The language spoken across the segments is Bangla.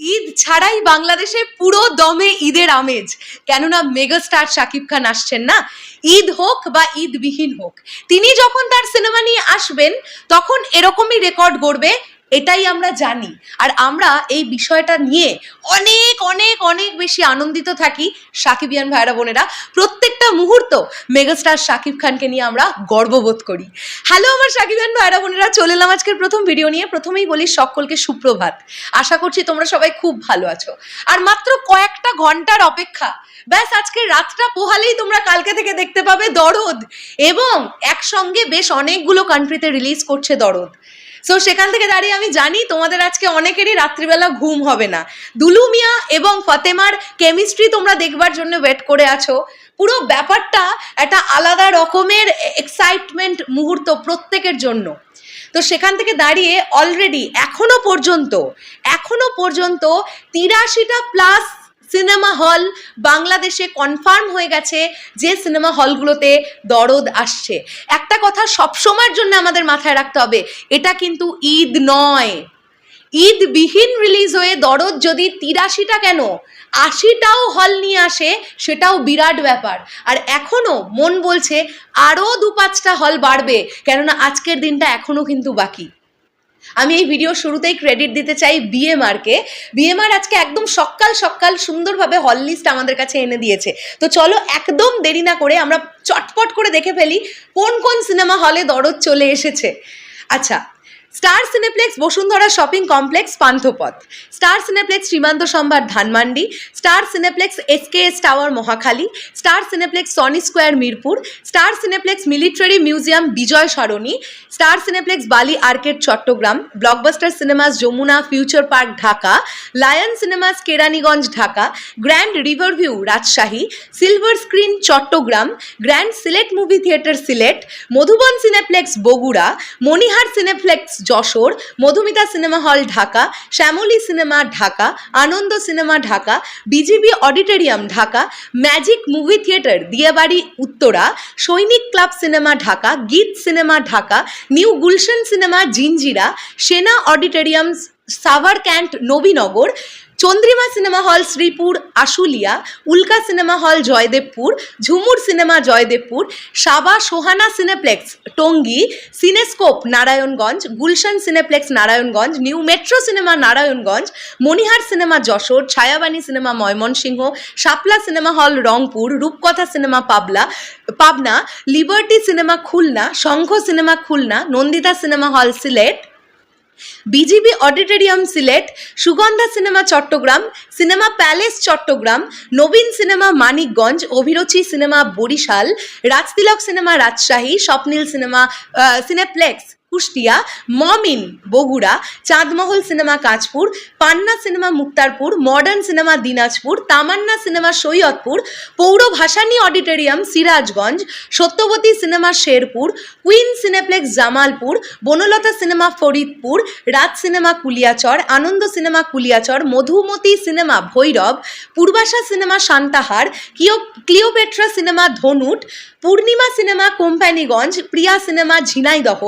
ঈদ ছাড়াই বাংলাদেশে পুরো দমে ঈদের আমেজ। কেননা মেগাস্টার শাকিব খান আসছেন না। ঈদ হোক বা ঈদবিহীন হোক। তিনি যখন তার সিনেমা নিয়ে আসবেন, তখন এরকমই রেকর্ড গড়বে এটাই আমরা জানি। আর আমরা এই বিষয়টা নিয়ে অনেক অনেক অনেক বেশি আনন্দিত থাকি সাকিবিয়ান ভাইরা বোনেরা। প্রত্যেকটা মুহূর্ত মেগাস্টার শাকিব খানকে নিয়ে আমরা গর্ববোধ করি। হ্যালো আমার সাকিবিয়ান ভাইরা বোনেরা, চলে এলাম আজকের প্রথম ভিডিও নিয়ে। প্রথমেই বলি সকলকে সুপ্রভাত। আশা করছি তোমরা সবাই খুব ভালো আছো। আর মাত্র কয়েকটা ঘণ্টার অপেক্ষা। ব্যাস, আজকে রাতটা পোহালেই তোমরা কালকে থেকে দেখতে পাবে দরদ। এবং একসঙ্গে বেশ অনেকগুলো কান্ট্রিতে রিলিজ করছে দরদ। সো সেখান থেকে দাঁড়িয়ে আমি জানি তোমাদের আজকে অনেকেরই রাত্রিবেলা ঘুম হবে না। দুলু মিয়া এবং ফতেমার কেমিস্ট্রি তোমরা দেখবার জন্য ওয়েট করে আছো। পুরো ব্যাপারটা একটা আলাদা রকমের এক্সাইটমেন্ট মুহূর্ত প্রত্যেকের জন্য। তো সেখান থেকে দাঁড়িয়ে অলরেডি এখনও পর্যন্ত এখনও পর্যন্ত তিরাশিটা প্লাস সিনেমা হল বাংলাদেশে কনফার্ম হয়ে গেছে যে সিনেমা হলগুলোতে দরদ আসছে। একটা কথা সবসময়ের জন্য আমাদের মাথায় রাখতে হবে, এটা কিন্তু ঈদ নয়। ঈদ বিহীন রিলিজ হয়ে দরদ যদি তিরাশিটা কেন, আশিটাও হল নিয়ে আসে, সেটাও বিরাট ব্যাপার। আর এখনও মন বলছে আরও দু পাঁচটা হল বাড়বে, কেননা আজকের দিনটা এখনও কিন্তু বাকি। আমি এই ভিডিও শুরুতেই ক্রেডিট দিতে চাই বিএমআরকে বিএমআর আজকে একদম সকাল সকাল সুন্দরভাবে হল লিস্ট আমাদের কাছে এনে দিয়েছে। তো চলো একদম দেরি না করে আমরা চটপট করে দেখে ফেলি কোন কোন সিনেমা হলে দরদ চলে এসেছে। আচ্ছা Star Cineplex Bashundhara shopping complex Panthapath. Star Cineplex Shimanto Shambhar Dhanmondi. Star Cineplex S K S tower Mohakhali. Star Cineplex Sony square Mirpur. Star Cineplex military museum Bijoy Sarani. Star Cineplex Bali arcade Chattogram. Blockbuster cinemas Jamuna future park Dhaka. Lion cinemas Keraniganj Dhaka. Grand riverview Rajshahi. Silver screen Chattogram. Grand Sylhet movie theatre Sylhet Madhuban Cineplex Bogura. Monihar Cineplex Jashore, Madhumita cinema hall Dhaka, Shyamoli cinema Dhaka, Ananda cinema Dhaka, B G B auditorium Dhaka, magic movie theatre Diabari Uttara, Sainik club cinema Dhaka, Geet cinema Dhaka, new Gulshan cinema Zinzira Sena auditorium Savar cant Nabinagar Chandrima cinema hall Sreepur, Ashulia, Ulka cinema hall Joydebpur, Jhumur cinema Joydebpur, Saba Sohana Cineplex, Tongi, cinescope Narayanganj, Gulshan Cineplex Narayanganj, new Metro cinema Narayanganj, Monihar cinema Jashore, Chhayabani cinema Mymensingh, Shapla cinema hall Rangpur, Rupkotha cinema Pabla, Pabna, Liberty cinema Khulna, Shankha cinema Khulna, Nandita cinema hall Sylhet B G B auditorium Sylhet Sugandha cinema Chattogram cinema palace Chattogram Nabin cinema Manikganj Abhiruchi cinema Barishal Rajtilak cinema Rajshahi Swapnil cinema Cineplex Kushtia, Momin Bogura, Chandmahal cinema Kanchpur, Panna cinema Muktarpur, modern cinema Dinajpur, Tamanna cinema Saidpur, Pouro Bhasani auditorium Sirajganj, Satyabati cinema Sherpur, Queen Cineplex Jamalpur, Bonolota cinema Faridpur, Raj cinema Kuliarchar, Ananda cinema Kuliarchar, Madhumati cinema Bhairab, Purbasha cinema Santahar কিও, Cleopatra cinema Dhunat, Purnima cinema Companiganj, Priya cinema Jhenaidah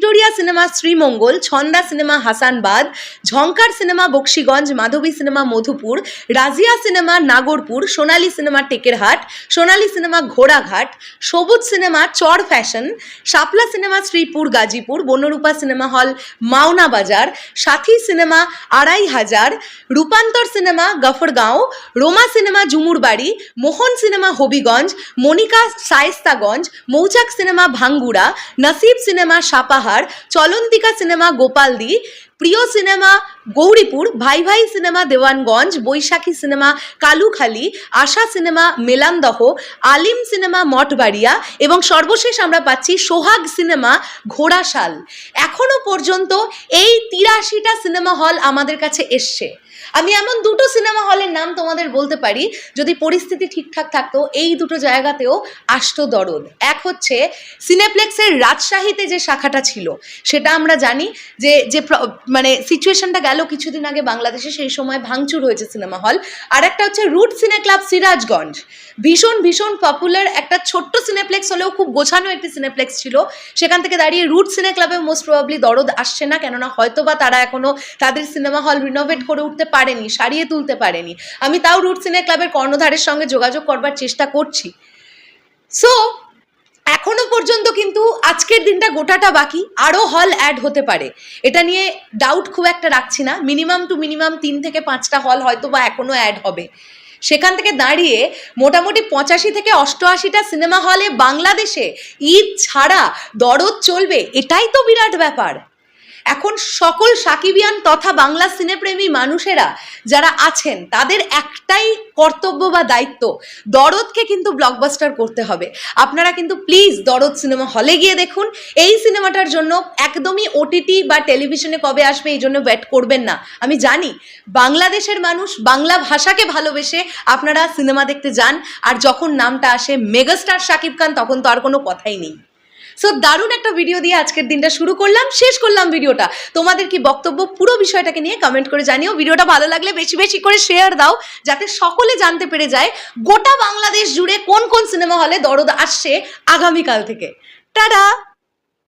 Victoria cinema Sreemangal, Chhanda cinema Hasanabad Jhankar cinema Bakshiganj, Madhabi cinema Madhupur, Razia cinema Nagarpur, Sonali cinema Tekerhat, Sonali cinema ঘোড়াঘাট, Sabuj cinema Char fashion, Shapla cinema Sreepur Gazipur, Bonrupa cinema hall Mawna Bazar, Sathi cinema Araihazar, Rupantor cinema Gafargaon, Roma cinema Jumurbari Mohan cinema Habiganj, Monika Shayestaganj Mouchak cinema Bhangura, Nasib cinema Sapahar Chalantika cinema Gopaldi Priyo cinema Gauripur, Bhai Bhai cinema Dewanganj, Boishakhi cinema Kalukhali, Asha cinema Melandah, Alim cinema Mathbaria এবং সর্বশেষ আমরা পাচ্ছি সোহাগ সিনেমা ঘোড়াশাল। এখনও পর্যন্ত এই তিরাশিটা সিনেমা হল আমাদের কাছে এসছে। আমি এমন দুটো সিনেমা হলের নাম তোমাদের বলতে পারি, যদি পরিস্থিতি ঠিকঠাক থাকতো, এই দুটো জায়গাতেও আসতো দরদ। এক হচ্ছে সিনেপ্লেক্সের রাজশাহীতে যে শাখাটা ছিল, সেটা আমরা জানি যে যে মানে সিচুয়েশনটা গেল কিছুদিন আগে বাংলাদেশে, সেই সময় ভাঙচুর হয়েছে সিনেমা হল আর একটা হচ্ছে রুট সিনে ক্লাব সিরাজগঞ্জ। ভীষণ ভীষণ পপুলার একটা ছোট্ট সিনেপ্লেক্স হলেও খুব গোছানো একটি সিনেপ্লেক্স ছিল। সেখান থেকে দাঁড়িয়ে রুট সিনে ক্লাবে মোস্ট প্রবাবলি দরদ আসছে না, কেননা হয়তো বা তারা এখনও তাদের সিনেমা হল রিনোভেট করে উঠতে পারেনি, সারিয়ে তুলতে পারেনি। আমি তাও রুট সিনে ক্লাবের কর্ণধারের সঙ্গে যোগাযোগ করবার চেষ্টা করছি। সো এখনও পর্যন্ত কিন্তু আজকের দিনটা গোটাটা বাকি, আরও হল অ্যাড হতে পারে। এটা নিয়ে ডাউট খুব একটা রাখছি না। মিনিমাম টু মিনিমাম তিন থেকে পাঁচটা হল হয়তো বা এখনও অ্যাড হবে। সেখান থেকে দাঁড়িয়ে মোটামুটি পঁচাশি থেকে অষ্টআশিটা সিনেমা হলে বাংলাদেশে ঈদ ছাড়া দরদ চলবে, এটাই তো বিরাট ব্যাপার। এখন সকল সাকিবিয়ান তথা বাংলা সিনেপ্রেমী মানুষেরা যারা আছেন, তাদের একটাই কর্তব্য বা দায়িত্ব, দরদকে কিন্তু ব্লকবাস্টার করতে হবে। আপনারা কিন্তু প্লিজ দরদ সিনেমা হলে গিয়ে দেখুন। এই সিনেমাটার জন্য একদমই ওটিটি বা টেলিভিশনে কবে আসবে এই জন্য ওয়েট করবেন না। আমি জানি, বাংলাদেশের মানুষ বাংলা ভাষাকে ভালোবেসে আপনারা সিনেমা দেখতে যান, আর যখন নামটা আসে মেগাস্টার শাকিব খান, তখন তো আর কোনো কথাই নেই। সো দারুণ একটা ভিডিও দিয়ে আজকের দিনটা শুরু করলাম, শেষ করলাম ভিডিওটা তোমাদের কি বক্তব্য পুরো বিষয়টাকে নিয়ে কমেন্ট করে জানিও। ভিডিওটা ভালো লাগলে বেশি বেশি করে শেয়ার দাও, যাতে সকলে জানতে পেরে যায় গোটা বাংলাদেশ জুড়ে কোন কোন সিনেমা হলে দরদ আসছে আগামীকাল থেকে। টাটা